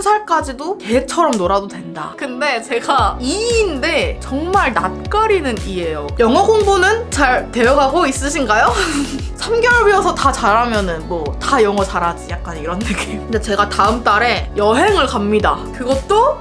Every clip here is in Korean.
21살까지도 개처럼 놀아도 된다. 근데 제가 2인데 정말 낯가리는 이예요. 영어 공부는 잘 되어가고 있으신가요? 3개월 배워서 다 잘하면은 뭐 다 영어 잘하지 약간 이런 느낌. 근데 제가 다음 달에 여행을 갑니다. 그것도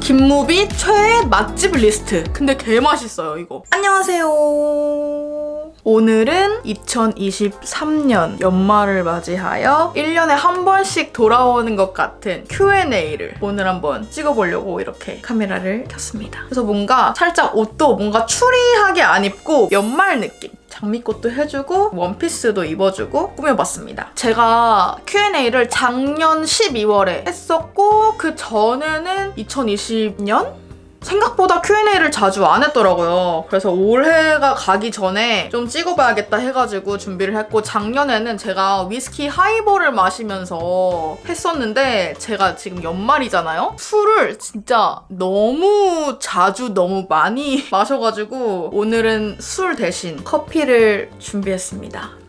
김무비 최애 맛집 리스트. 근데 개 맛있어요, 이거. 안녕하세요. 오늘은 2023년 연말을 맞이하여 1년에 한 번씩 돌아오는 것 같은 Q&A를 오늘 한번 찍어보려고 이렇게 카메라를 켰습니다. 그래서 뭔가 살짝 옷도 뭔가 추리하게 안 입고 연말 느낌. 장미꽃도 해주고 원피스도 입어주고 꾸며봤습니다. 제가 Q&A를 작년 12월에 했었고 그 전에는 2020년? 생각보다 Q&A를 자주 안 했더라고요. 그래서 올해가 가기 전에 좀 찍어봐야겠다 해가지고 준비를 했고 작년에는 제가 위스키 하이볼을 마시면서 했었는데 제가 지금 연말이잖아요? 술을 진짜 너무 자주 너무 많이 마셔가지고 오늘은 술 대신 커피를 준비했습니다.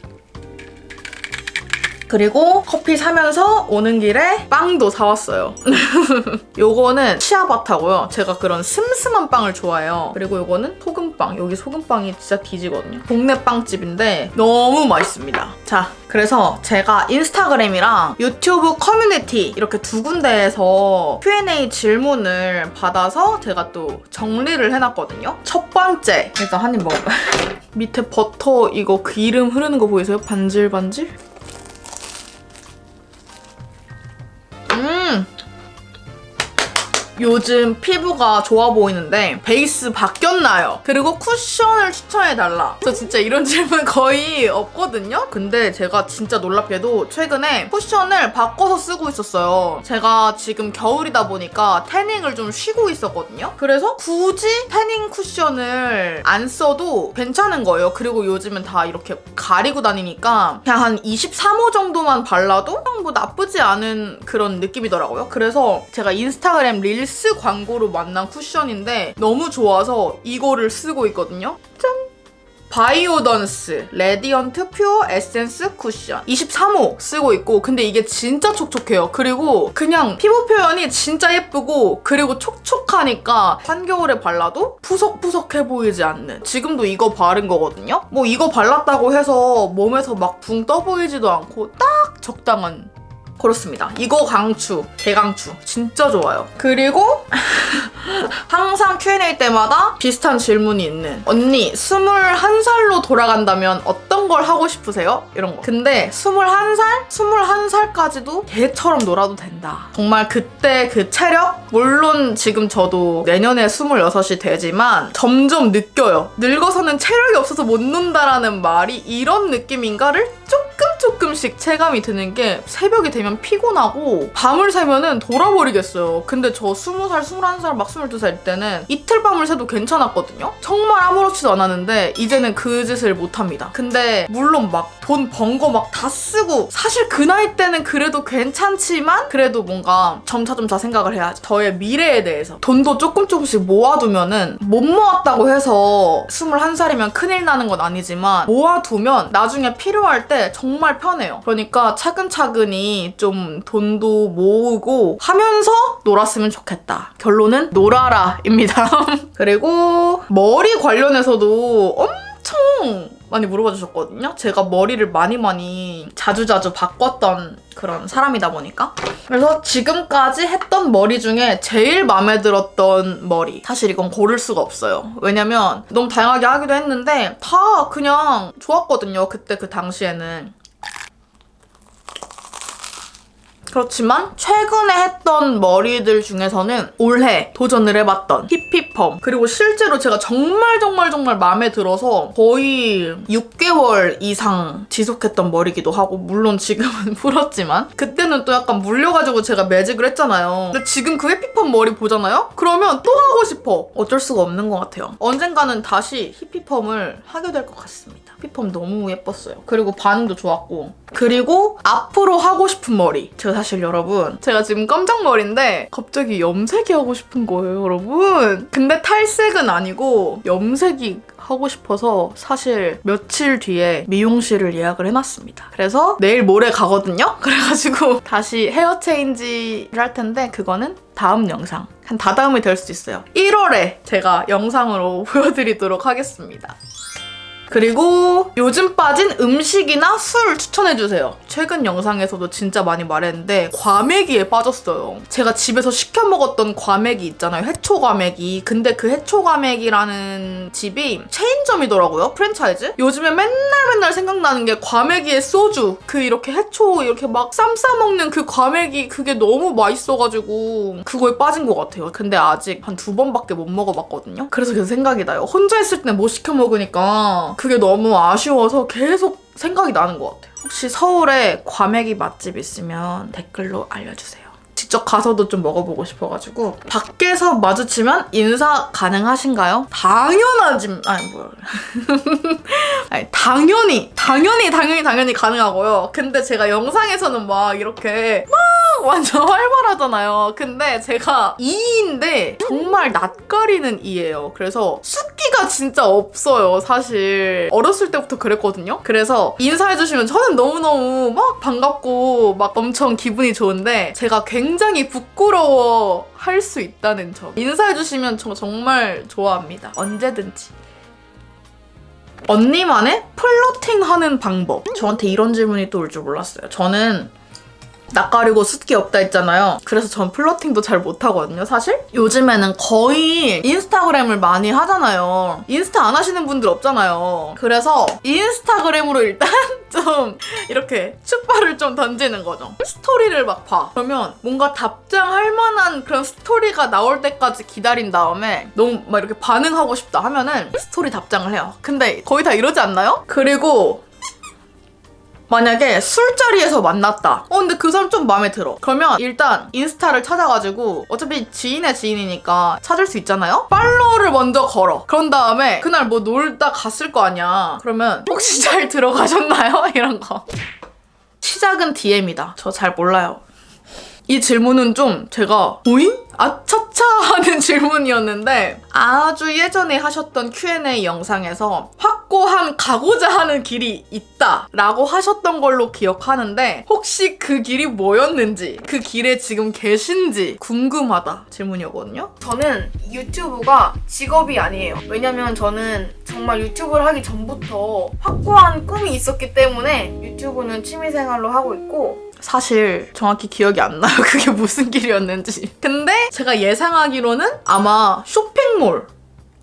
그리고 커피 사면서 오는 길에 빵도 사왔어요. 요거는 치아바타고요. 제가 그런 슴슴한 빵을 좋아해요. 그리고 요거는 소금빵. 여기 소금빵이 진짜 뒤지거든요. 동네 빵집인데 너무 맛있습니다. 자, 그래서 제가 인스타그램이랑 유튜브 커뮤니티 이렇게 두 군데에서 Q&A 질문을 받아서 제가 또 정리를 해놨거든요. 첫 번째, 일단 한 입 먹어봐요. 밑에 버터 이거 기름 흐르는 거 보이세요? 반질반질? 음! 요즘 피부가 좋아 보이는데 베이스 바뀌었나요? 그리고 쿠션을 추천해달라. 저 진짜 이런 질문 거의 없거든요? 근데 제가 진짜 놀랍게도 최근에 쿠션을 바꿔서 쓰고 있었어요. 제가 지금 겨울이다 보니까 태닝을 좀 쉬고 있었거든요? 그래서 굳이 태닝 쿠션을 안 써도 괜찮은 거예요. 그리고 요즘은 다 이렇게 가리고 다니니까 그냥 한 23호 정도만 발라도 뭐 나쁘지 않은 그런 느낌이더라고요. 그래서 제가 인스타그램 릴스 광고로 만난 쿠션인데 너무 좋아서 이거를 쓰고 있거든요. 짠! 바이오던스 레디언트 퓨어 에센스 쿠션 23호 쓰고 있고 근데 이게 진짜 촉촉해요 그리고 그냥 피부 표현이 진짜 예쁘고 그리고 촉촉하니까 한겨울에 발라도 푸석푸석해 보이지 않는 지금도 이거 바른 거거든요 뭐 이거 발랐다고 해서 몸에서 막 붕 떠 보이지도 않고 딱 적당한 그렇습니다. 이거 강추, 대강추. 진짜 좋아요. 그리고 항상 Q&A 때마다 비슷한 질문이 있는 언니 21살로 돌아간다면 어떤 걸 하고 싶으세요? 이런 거. 근데 21살? 21살까지도 개처럼 놀아도 된다. 정말 그때 그 체력? 물론 지금 저도 내년에 26이 되지만 점점 느껴요. 늙어서는 체력이 없어서 못 논다라는 말이 이런 느낌인가를 조금 조금씩 체감이 드는 게 새벽이 되면 피곤하고 밤을 새면은 돌아버리겠어요. 근데 저 20살, 21살, 막 22살 때는 이틀 밤을 새도 괜찮았거든요? 정말 아무렇지도 않았는데 이제는 그 짓을 못합니다. 근데 물론 막 돈 번 거 막 다 쓰고 사실 그 나이 때는 그래도 괜찮지만 그래도 뭔가 점차점차 생각을 해야지. 저의 미래에 대해서 돈도 조금 조금씩 모아두면은 못 모았다고 해서 21살이면 큰일 나는 건 아니지만 모아두면 나중에 필요할 때 정말 편해요. 그러니까 차근차근히 좀 돈도 모으고 하면서 놀았으면 좋겠다. 결론은 놀아라입니다. 그리고 머리 관련해서도 엄청 많이 물어봐 주셨거든요. 제가 머리를 많이 많이 자주자주 바꿨던 그런 사람이다 보니까. 그래서 지금까지 했던 머리 중에 제일 마음에 들었던 머리. 사실 이건 고를 수가 없어요. 왜냐면 너무 다양하게 하기도 했는데 다 그냥 좋았거든요. 그때 그 당시에는. 그렇지만 최근에 했던 머리들 중에서는 올해 도전을 해봤던 히피펌. 그리고 실제로 제가 정말 정말 정말 마음에 들어서 거의 6개월 이상 지속했던 머리기도 하고 물론 지금은 풀었지만 그때는 또 약간 물려가지고 제가 매직을 했잖아요. 근데 지금 그 히피펌 머리 보잖아요? 그러면 또 하고 싶어. 어쩔 수가 없는 것 같아요. 언젠가는 다시 히피펌을 하게 될 것 같습니다 히피펌 너무 예뻤어요. 그리고 반응도 좋았고. 그리고 앞으로 하고 싶은 머리. 제가 사실 여러분 제가 지금 검정 머리인데 갑자기 염색이 하고 싶은 거예요 여러분. 근데 탈색은 아니고 염색이 하고 싶어서 사실 며칠 뒤에 미용실을 예약을 해놨습니다. 그래서 내일 모레 가거든요? 그래가지고 다시 헤어 체인지를 할 텐데 그거는 다음 영상. 한 다다음이 될 수도 있어요. 1월에 제가 영상으로 보여드리도록 하겠습니다 그리고 요즘 빠진 음식이나 술 추천해주세요. 최근 영상에서도 진짜 많이 말했는데 과메기에 빠졌어요. 제가 집에서 시켜 먹었던 과메기 있잖아요. 해초 과메기. 근데 그 해초 과메기라는 집이 체인점이더라고요. 프랜차이즈. 요즘에 맨날 맨날 생각나는 게 과메기에 소주. 그 이렇게 해초 이렇게 막 쌈 싸 먹는 그 과메기 그게 너무 맛있어가지고 그거에 빠진 것 같아요. 근데 아직 한 두 번밖에 못 먹어봤거든요. 그래서 계속 생각이 나요. 혼자 있을 때 못 시켜 먹으니까 그게 너무 아쉬워서 계속 생각이 나는 것 같아요. 혹시 서울에 과메기 맛집 있으면 댓글로 알려주세요. 직접 가서도 좀 먹어보고 싶어가지고 밖에서 마주치면 인사 가능하신가요? 당연하지 아니 뭐야 아니 당연히 당연히 당연히 당연히 가능하고요. 근데 제가 영상에서는 막 이렇게 막 완전 활발하잖아요. 근데 제가 2인데 정말 낯가리는 이예요. 그래서 숫기가 진짜 없어요 사실. 어렸을 때부터 그랬거든요. 그래서 인사해주시면 저는 너무너무 막 반갑고 막 엄청 기분이 좋은데 제가 굉장히 부끄러워 할 수 있다는 점 인사해주시면 저 정말 좋아합니다 언제든지 언니만의 플러팅 하는 방법. 저한테 이런 질문이 또 올 줄 몰랐어요. 저는 낯가리고 숫기 없다 했잖아요. 그래서 전 플러팅도 잘 못하거든요, 사실. 요즘에는 거의 인스타그램을 많이 하잖아요. 인스타 안 하시는 분들 없잖아요. 그래서 인스타그램으로 일단 좀 이렇게 축발을 좀 던지는 거죠. 스토리를 막 봐. 그러면 뭔가 답장할 만한 그런 스토리가 나올 때까지 기다린 다음에 너무 막 이렇게 반응하고 싶다 하면은 스토리 답장을 해요. 근데 거의 다 이러지 않나요? 그리고 만약에 술자리에서 만났다. 어, 근데 그 사람 좀 마음에 들어. 그러면 일단 인스타를 찾아가지고 어차피 지인의 지인이니까 찾을 수 있잖아요? 팔로우를 먼저 걸어. 그런 다음에 그날 뭐 놀다 갔을 거 아니야. 그러면 혹시 잘 들어가셨나요? 이런 거. 시작은 DM이다. 저 잘 몰라요. 이 질문은 좀 제가 오잉? 아차차 하는 질문이었는데 아주 예전에 하셨던 Q&A 영상에서 확고한 가고자 하는 길이 있다 라고 하셨던 걸로 기억하는데 혹시 그 길이 뭐였는지 그 길에 지금 계신지 궁금하다 질문이었거든요 저는 유튜브가 직업이 아니에요 왜냐면 저는 정말 유튜브를 하기 전부터 확고한 꿈이 있었기 때문에 유튜브는 취미생활로 하고 있고 사실 정확히 기억이 안 나요. 그게 무슨 길이었는지. 근데 제가 예상하기로는 아마 쇼핑몰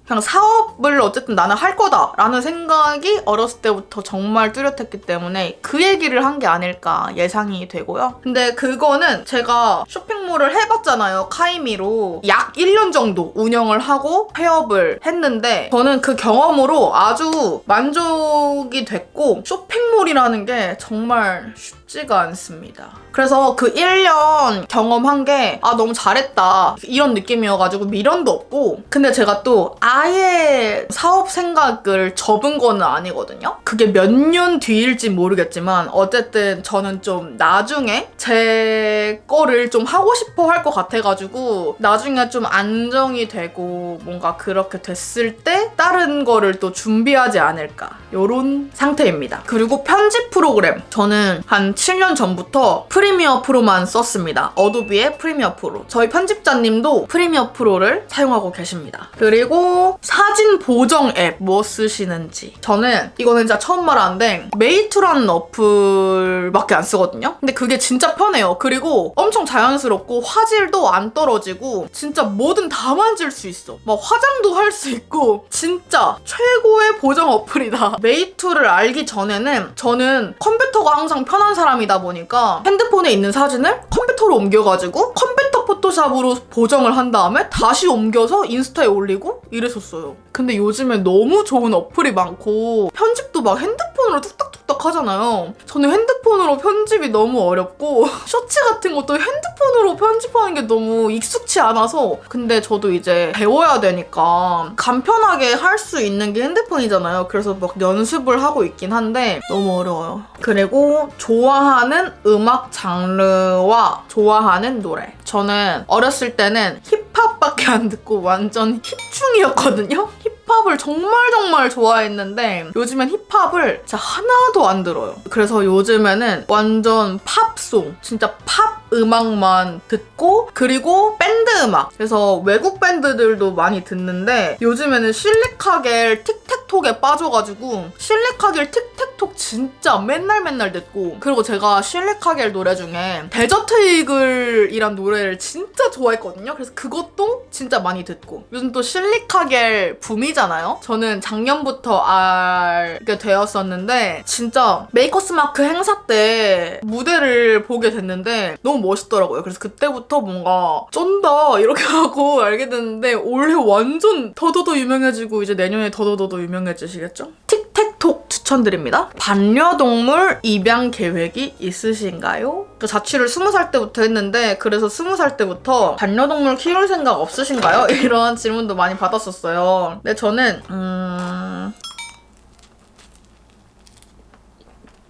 그냥 사업을 어쨌든 나는 할 거다라는 생각이 어렸을 때부터 정말 뚜렷했기 때문에 그 얘기를 한 게 아닐까 예상이 되고요. 근데 그거는 제가 쇼핑몰을 해봤잖아요. 카이미로 약 1년 정도 운영을 하고 폐업을 했는데 저는 그 경험으로 아주 만족이 됐고 쇼핑몰이라는 게 정말 쉽 지가 않습니다. 그래서 그 1년 경험한 게 아 너무 잘했다 이런 느낌이어가지고 미련도 없고 근데 제가 또 아예 사업 생각을 접은 거는 아니거든요. 그게 몇 년 뒤일지 모르겠지만 어쨌든 저는 좀 나중에 제 거를 좀 하고 싶어 할 것 같아가지고 나중에 좀 안정이 되고 뭔가 그렇게 됐을 때 다른 거를 또 준비하지 않을까 요런 상태입니다. 그리고 편집 프로그램 저는 한 7년 전부터 프리미어 프로만 썼습니다. 어도비의 프리미어 프로. 저희 편집자님도 프리미어 프로를 사용하고 계십니다. 그리고 사진 보정 앱 뭐 쓰시는지. 저는 이거는 진짜 처음 말하는데 메이투라는 어플밖에 안 쓰거든요. 근데 그게 진짜 편해요. 그리고 엄청 자연스럽고 화질도 안 떨어지고 진짜 뭐든 다 만질 수 있어. 막 화장도 할 수 있고 진짜 최고의 보정 어플이다. 메이투를 알기 전에는 저는 컴퓨터가 항상 편한 사람 이다 보니까 핸드폰에 있는 사진을 컴퓨터로 옮겨가지고 컴퓨터 포토샵으로 보정을 한 다음에 다시 옮겨서 인스타에 올리고 이랬었어요. 근데 요즘에 너무 좋은 어플이 많고 편집도 막 핸드폰으로 뚝딱뚝딱 하잖아요. 저는 핸드폰으로 편집이 너무 어렵고 쇼츠 같은 것도 핸드폰으로 편집하는 게 너무 익숙치 않아서 근데 저도 이제 배워야 되니까 간편하게 할 수 있는 게 핸드폰이잖아요. 그래서 막 연습을 하고 있긴 한데 너무 어려워요. 그리고 좋아하는 음악 장르와 좋아하는 노래. 저는 어렸을 때는 힙합밖에 안 듣고 완전 힙충이었거든요. 힙합을 정말 정말 좋아했는데 요즘엔 힙합을 진짜 하나도 안 들어요. 그래서 요즘에는 완전 팝송, 진짜 팝 음악만 듣고 그리고 밴드 음악. 그래서 외국 밴드들도 많이 듣는데 요즘에는 실리카겔 틱택톡에 빠져가지고 실리카겔 틱택톡 진짜 맨날 맨날 듣고 그리고 제가 실리카겔 노래 중에 데저트 이글이란 노래를 진짜 좋아했거든요. 그래서 그것도 진짜 많이 듣고 요즘 또 실리카겔 붐이 잖아요. 저는 작년부터 알게 되었었는데 진짜 메이커스 마크 행사 때 무대를 보게 됐는데 너무 멋있더라고요. 그래서 그때부터 뭔가 쩐다 이렇게 하고 알게 됐는데 올해 완전 더더더 유명해지고 이제 내년에 더더더더 유명해지시겠죠? 추천드립니다. 반려동물 입양 계획이 있으신가요? 그 자취를 스무 살 때부터 했는데 그래서 스무 살 때부터 반려동물 키울 생각 없으신가요? 이런 질문도 많이 받았었어요. 근데 저는 음...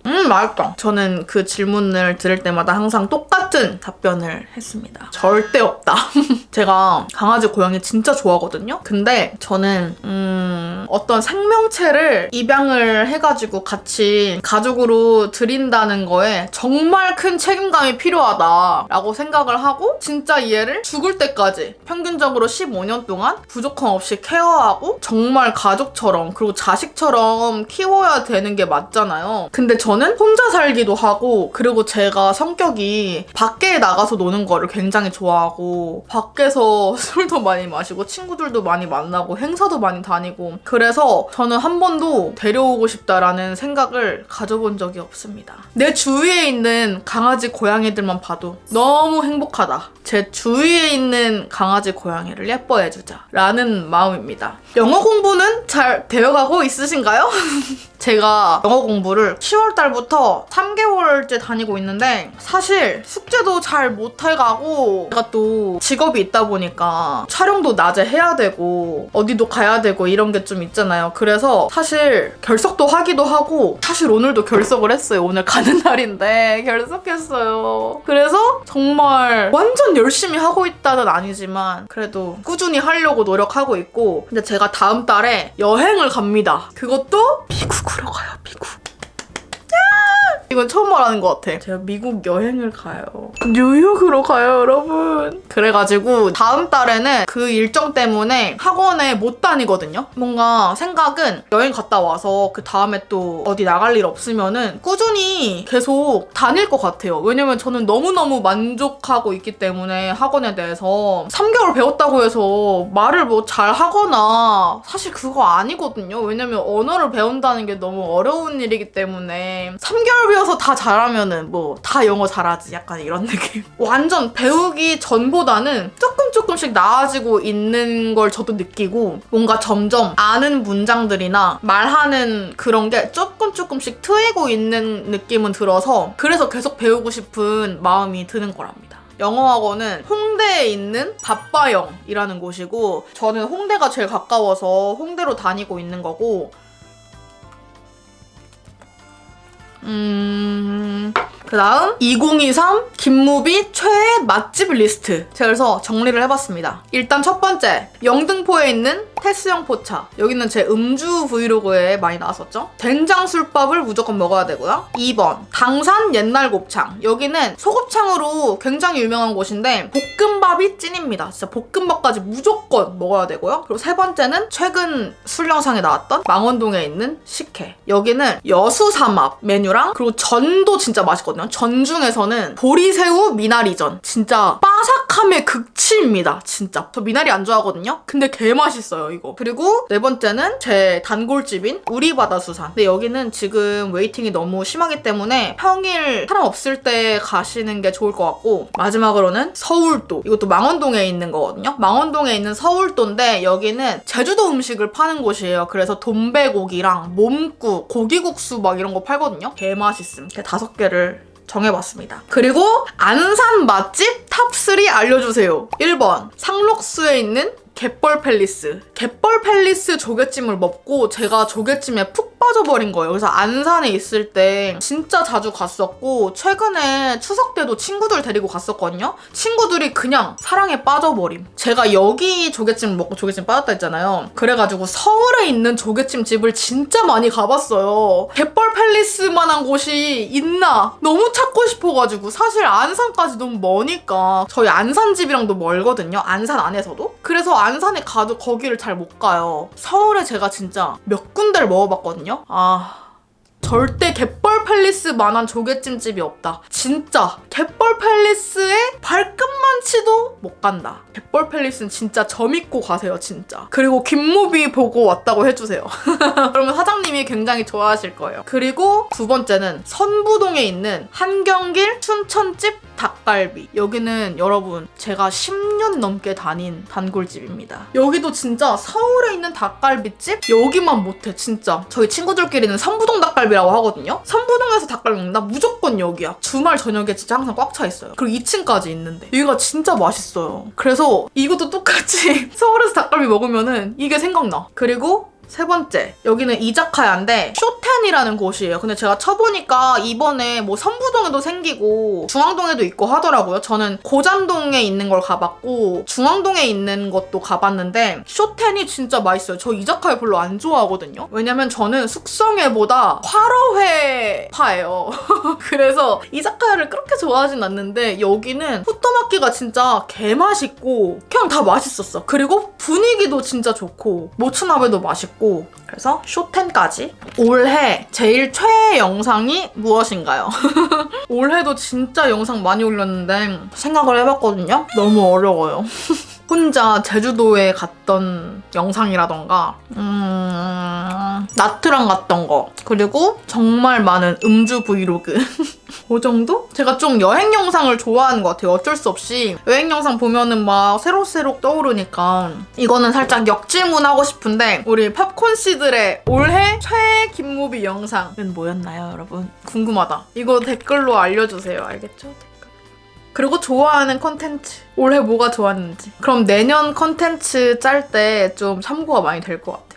음, 맛있다. 저는 그 질문을 들을 때마다 항상 똑같은 답변을 했습니다. 절대 없다. 제가 강아지, 고양이 진짜 좋아하거든요? 근데 저는, 음, 어떤 생명체를 입양을 해가지고 같이 가족으로 드린다는 거에 정말 큰 책임감이 필요하다라고 생각을 하고, 진짜 얘를 죽을 때까지 평균적으로 15년 동안 부족함 없이 케어하고, 정말 가족처럼, 그리고 자식처럼 키워야 되는 게 맞잖아요. 근데 저는 혼자 살기도 하고 그리고 제가 성격이 밖에 나가서 노는 거를 굉장히 좋아하고 밖에서 술도 많이 마시고 친구들도 많이 만나고 행사도 많이 다니고 그래서 저는 한 번도 데려오고 싶다라는 생각을 가져본 적이 없습니다. 내 주위에 있는 강아지 고양이들만 봐도 너무 행복하다. 제 주위에 있는 강아지 고양이를 예뻐해 주자 라는 마음입니다. 영어 공부는 잘 되어가고 있으신가요? 제가 영어 공부를 10월 달부터 3개월째 다니고 있는데 사실 숙제도 잘 못해가고 제가 또 직업이 있다 보니까 촬영도 낮에 해야 되고 어디도 가야 되고 이런 게 좀 있잖아요. 그래서 사실 결석도 하기도 하고 사실 오늘도 결석을 했어요. 오늘 가는 날인데 결석했어요. 그래서 정말 완전 열심히 하고 있다는 아니지만 그래도 꾸준히 하려고 노력하고 있고 근데 제가 다음 달에 여행을 갑니다. 그것도 미국 으로 가요. 미국. 이건 처음 말하는 것 같아. 제가 미국 여행을 가요. 뉴욕으로 가요, 여러분. 그래가지고 다음 달에는 그 일정 때문에 학원에 못 다니거든요. 뭔가 생각은 여행 갔다 와서 그 다음에 또 어디 나갈 일 없으면은 꾸준히 계속 다닐 것 같아요. 왜냐면 저는 너무너무 만족하고 있기 때문에 학원에 대해서 3개월 배웠다고 해서 말을 뭐 잘 하거나 사실 그거 아니거든요. 왜냐면 언어를 배운다는 게 너무 어려운 일이기 때문에 3개월 배 워서 다 잘하면은 뭐 다 영어 잘하지 약간 이런 느낌. 완전 배우기 전보다는 조금 조금씩 나아지고 있는 걸 저도 느끼고 뭔가 점점 아는 문장들이나 말하는 그런 게 조금 조금씩 트이고 있는 느낌은 들어서 그래서 계속 배우고 싶은 마음이 드는 거랍니다. 영어학원은 홍대에 있는 밥바영이라는 곳이고 저는 홍대가 제일 가까워서 홍대로 다니고 있는 거고 음... 그 다음 2023 김무비 최애 맛집 리스트. 제가 그래서 정리를 해봤습니다. 일단 첫 번째 영등포에 있는 테스형 포차. 여기는 제 음주 브이로그에 많이 나왔었죠? 된장 술밥을 무조건 먹어야 되고요. 2번. 당산 옛날 곱창. 여기는 소곱창으로 굉장히 유명한 곳인데 볶음밥이 찐입니다. 진짜 볶음밥까지 무조건 먹어야 되고요. 그리고 세 번째는 최근 술 영상에 나왔던 망원동에 있는 식혜. 여기는 여수삼합 메뉴랑 그리고 전도 진짜 맛있거든요. 전 중에서는 보리새우 미나리전. 진짜 바삭한 안삼의 극치입니다. 진짜. 저 미나리 안 좋아하거든요. 근데 개 맛있어요, 이거. 그리고 네 번째는 제 단골집인 우리 바다 수산. 근데 여기는 지금 웨이팅이 너무 심하기 때문에 평일 사람 없을 때 가시는 게 좋을 것 같고 마지막으로는 서울도. 이것도 망원동에 있는 거거든요. 망원동에 있는 서울도인데 여기는 제주도 음식을 파는 곳이에요. 그래서 돈배고기랑 몸국, 고기국수 막 이런 거 팔거든요. 개 맛있음. 이렇게 다섯 개를 정해봤습니다. 그리고 안산 맛집 탑3 알려주세요. 1번 상록수에 있는 갯벌 팰리스. 갯벌 팰리스 조개찜을 먹고 제가 조개찜에 푹 빠져버린 거예요. 그래서 안산에 있을 때 진짜 자주 갔었고 최근에 추석 때도 친구들 데리고 갔었거든요. 친구들이 그냥 사랑에 빠져버림. 제가 여기 조개찜 먹고 조개찜 빠졌다 했잖아요. 그래가지고 서울에 있는 조개찜 집을 진짜 많이 가봤어요. 갯벌 팰리스만한 곳이 있나 너무 찾고 싶어가지고 사실 안산까지 너무 머니까 저희 안산 집이랑도 멀거든요. 안산 안에서도. 그래서 안산에 가도 거기를 잘 못 가요. 서울에 제가 진짜 몇 군데를 먹어봤거든요. 아. 절대 갯벌 팰리스만한 조개찜집이 없다. 진짜 갯벌 팰리스에 발끝만 치도 못 간다. 갯벌 팰리스는 진짜 점 있고 가세요, 진짜. 그리고 김무비 보고 왔다고 해주세요. 그러면 사장님이 굉장히 좋아하실 거예요. 그리고 두 번째는 선부동에 있는 한경길 춘천집 닭갈비. 여기는 여러분 제가 10년 넘게 다닌 단골집입니다. 여기도 진짜 서울에 있는 닭갈비집 여기만 못해 진짜. 저희 친구들끼리는 선부동 닭갈비라고 하거든요. 선부동에서 닭갈비 먹는다 무조건 여기야. 주말 저녁에 진짜 항상 꽉 차 있어요. 그리고 2층까지 있는데 여기가 진짜 맛있어요. 그래서 이것도 똑같이 서울에서 닭갈비 먹으면은 이게 생각나. 그리고 세 번째 여기는 이자카야인데 쇼텐이라는 곳이에요. 근데 제가 쳐보니까 이번에 뭐 선부동에도 생기고 중앙동에도 있고 하더라고요. 저는 고잔동에 있는 걸 가봤고 중앙동에 있는 것도 가봤는데 쇼텐이 진짜 맛있어요. 저 이자카야 별로 안 좋아하거든요. 왜냐면 저는 숙성회보다 화로회 파예요. 그래서 이자카야를 그렇게 좋아하진 않는데 여기는 후토마키가 진짜 개 맛있고 그냥 다 맛있었어. 그리고 분위기도 진짜 좋고 모츠나베도 맛있고 그래서 쇼텐까지 올해 제일 최애 영상이 무엇인가요? 올해도 진짜 영상 많이 올렸는데 생각을 해봤거든요. 너무 어려워요. 혼자 제주도에 갔던 영상이라던가 음... 나트랑 갔던 거 그리고 정말 많은 음주 브이로그 그 정도? 제가 좀 여행 영상을 좋아하는 것 같아요. 어쩔 수 없이 여행 영상 보면은 막 새록새록 떠오르니까 이거는 살짝 역질문하고 싶은데 우리 팝콘 씨들의 올해 최애 김무비 영상은 뭐였나요, 여러분? 궁금하다. 이거 댓글로 알려주세요. 알겠죠? 그리고 좋아하는 컨텐츠. 올해 뭐가 좋았는지. 그럼 내년 컨텐츠 짤 때 좀 참고가 많이 될 것 같아요.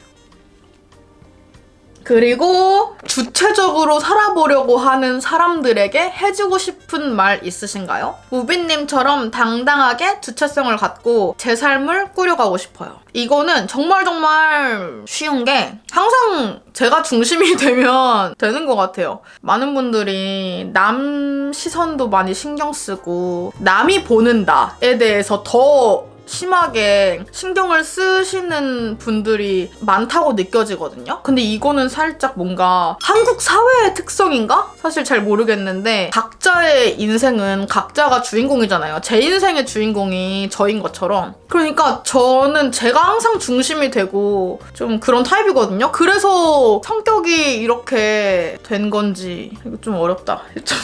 그리고 주체적으로 살아보려고 하는 사람들에게 해주고 싶은 말 있으신가요? 우빈님처럼 당당하게 주체성을 갖고 제 삶을 꾸려가고 싶어요. 이거는 정말 정말 쉬운 게 항상 제가 중심이 되면 되는 것 같아요. 많은 분들이 남 시선도 많이 신경 쓰고 남이 보는 나에 대해서 더 심하게 신경을 쓰시는 분들이 많다고 느껴지거든요. 근데 이거는 살짝 뭔가 한국 사회의 특성인가? 사실 잘 모르겠는데 각자의 인생은 각자가 주인공이잖아요. 제 인생의 주인공이 저인 것처럼. 그러니까 저는 제가 항상 중심이 되고 좀 그런 타입이거든요. 그래서 성격이 이렇게 된 건지 이거 좀 어렵다. 좀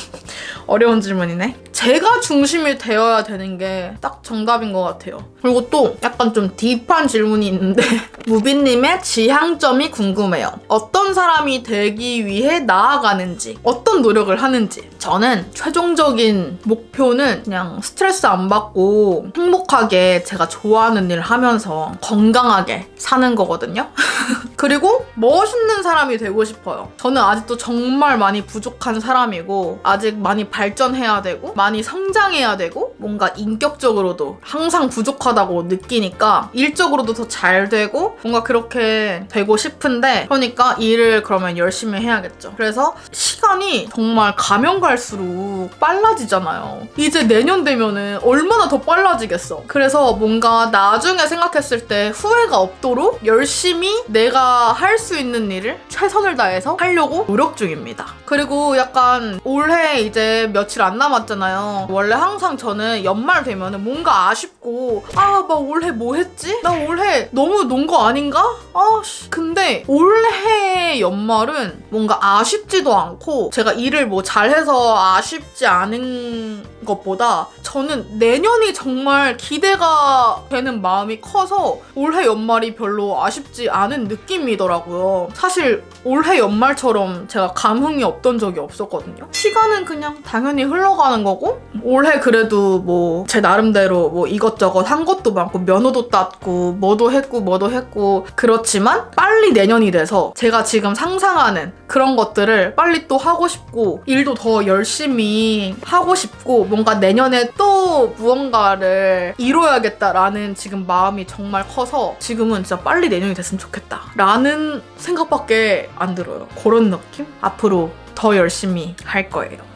어려운 질문이네. 제가 중심이 되어야 되는 게 딱 정답인 것 같아요. 그리고 또 약간 좀 딥한 질문이 있는데 무빈님의 지향점이 궁금해요. 어떤 사람이 되기 위해 나아가는지, 어떤 노력을 하는지. 저는 최종적인 목표는 그냥 스트레스 안 받고 행복하게 제가 좋아하는 일을 하면서 건강하게 사는 거거든요. 그리고 멋있는 사람이 되고 싶어요. 저는 아직도 정말 많이 부족한 사람이고 아직 많이 발전해야 되고 많이 성장해야 되고 뭔가 인격적으로도 항상 부족하다고 느끼니까 일적으로도 더 잘 되고 뭔가 그렇게 되고 싶은데 그러니까 일을 그러면 열심히 해야겠죠. 그래서 시간이 정말 가면 갈수록 빨라지잖아요. 이제 내년 되면은 얼마나 더 빨라지겠어. 그래서 뭔가 나중에 생각했을 때 후회가 없도록 열심히 내가 할 수 있는 일을 최선을 다해서 하려고 노력 중입니다. 그리고 약간 올해 이제 며칠 안 남았잖아요. 원래 항상 저는 연말 되면은 뭔가 아쉽고 아, 막 올해 뭐 했지? 나 올해 너무 논 거 아닌가? 아, 씨. 근데 올해 연말은 뭔가 아쉽지도 않고 제가 일을 뭐 잘해서 아쉽지 않은 것보다 저는 내년이 정말 기대가 되는 마음이 커서 올해 연말이 별로 아쉽지 않은 느낌이더라고요. 사실 올해 연말처럼 제가 감흥이 없던 적이 없었거든요. 시간은 그냥 당연히 흘러가는 거고 올해 그래도 뭐 제 나름대로 뭐 이것저것 한 것도 많고 면허도 땄고 뭐도 했고 뭐도 했고 그렇지만 빨리 내년이 돼서 제가 지금 상상하는 그런 것들을 빨리 또 하고 싶고 일도 더 열심히 하고 싶고 뭔가 내년에 또 무언가를 이뤄야겠다라는 지금 마음이 정말 커서 지금은 진짜 빨리 내년이 됐으면 좋겠다 라는 생각밖에 안 들어요 그런 느낌? 앞으로 더 열심히 할 거예요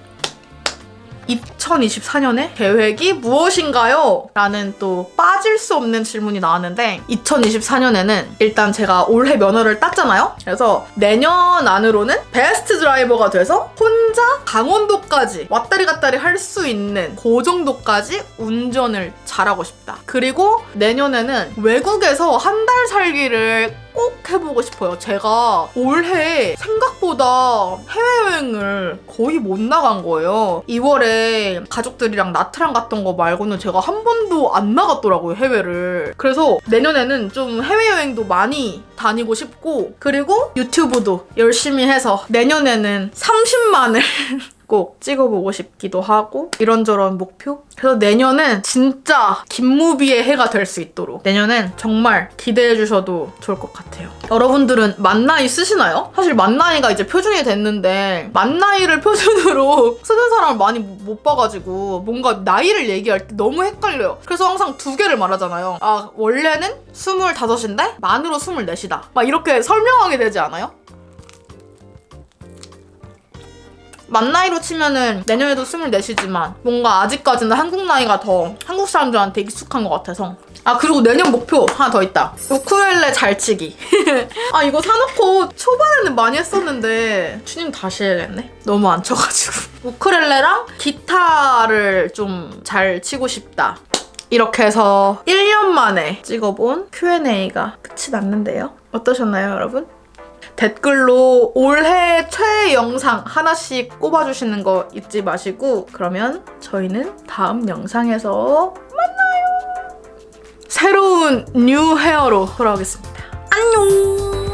2024년의 계획이 무엇인가요? 라는 또 빠질 수 없는 질문이 나왔는데 2024년에는 일단 제가 올해 면허를 땄잖아요. 그래서 내년 안으로는 베스트 드라이버가 돼서 혼자 강원도까지 왔다리 갔다리 할 수 있는 그 정도까지 운전을 잘하고 싶다. 그리고 내년에는 외국에서 한 달 살기를 꼭 해보고 싶어요. 제가 올해 생각보다 해외여행을 거의 못 나간 거예요. 2월에 가족들이랑 나트랑 갔던 거 말고는 제가 한 번도 안 나갔더라고요, 해외를. 그래서 내년에는 좀 해외여행도 많이 다니고 싶고, 그리고 유튜브도 열심히 해서 내년에는 30만을 꼭 찍어보고 싶기도 하고 이런저런 목표? 그래서 내년은 진짜 김무비의 해가 될 수 있도록 내년엔 정말 기대해 주셔도 좋을 것 같아요. 여러분들은 만나이 쓰시나요? 사실 만나이가 이제 표준이 됐는데 만나이를 표준으로 쓰는 사람을 많이 못 봐가지고 뭔가 나이를 얘기할 때 너무 헷갈려요. 그래서 항상 두 개를 말하잖아요. 아 원래는 25인데 만으로 24이다. 막 이렇게 설명하게 되지 않아요? 만 나이로 치면은 내년에도 24시지만 뭔가 아직까지는 한국 나이가 더 한국 사람들한테 익숙한 것 같아서. 아 그리고 내년 목표 하나 더 있다. 우쿨렐레 잘 치기. 아 이거 사놓고 초반에는 많이 했었는데 추님 다시 해야겠네? 너무 안 쳐가지고. 우쿨렐레랑 기타를 좀 잘 치고 싶다. 이렇게 해서 1년 만에 찍어본 Q&A가 끝이 났는데요. 어떠셨나요 여러분? 댓글로 올해 최애 영상 하나씩 꼽아주시는 거 잊지 마시고 그러면 저희는 다음 영상에서 만나요. 새로운 뉴 헤어로 돌아오겠습니다. 안녕.